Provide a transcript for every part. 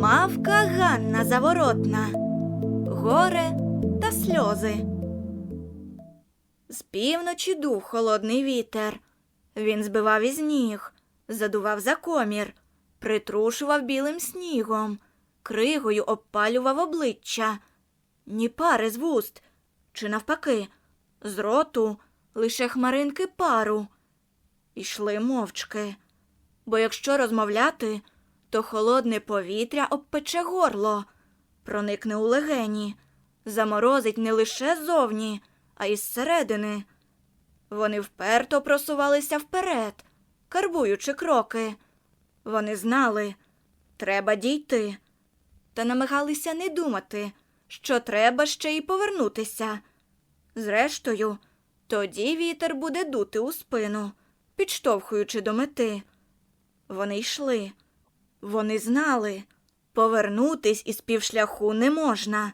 Мавка Ганна Заворотна. Горе та сльози. З півночі дув холодний вітер. Він збивав із ніг, задував за комір, притрушував білим снігом, кригою обпалював обличчя, ні пари з вуст, чи навпаки, з роту лише хмаринки пару. Ішли мовчки, бо якщо розмовляти, то холодне повітря обпече горло, проникне у легені, заморозить не лише ззовні, а й зсередини. Вони вперто просувалися вперед, карбуючи кроки. Вони знали, треба дійти, та намагалися не думати, що треба ще й повернутися. Зрештою, тоді вітер буде дути у спину, підштовхуючи до мети. Вони йшли. Вони знали, повернутись із півшляху не можна.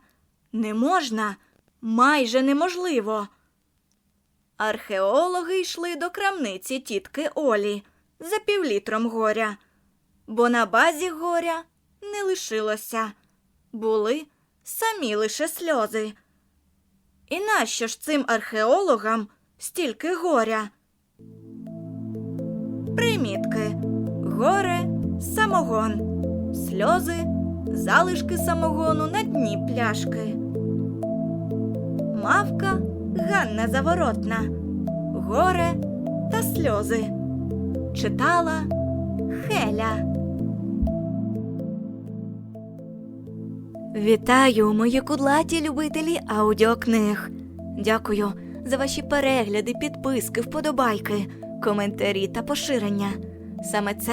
Не можна, майже неможливо. Археологи йшли до крамниці тітки Олі за півлітром горя, бо на базі горя не лишилося. Були самі лише сльози. І нащо ж цим археологам стільки горя? Примітки. Горе самогон. Сльози залишки самогону на дні пляшки. Мавка Ганна Заворотна. Горе та сльози. Читала Хеля. Вітаю, мої кудлаті любителі аудіокниг. Дякую за ваші перегляди, підписки, вподобайки, коментарі та поширення. Саме це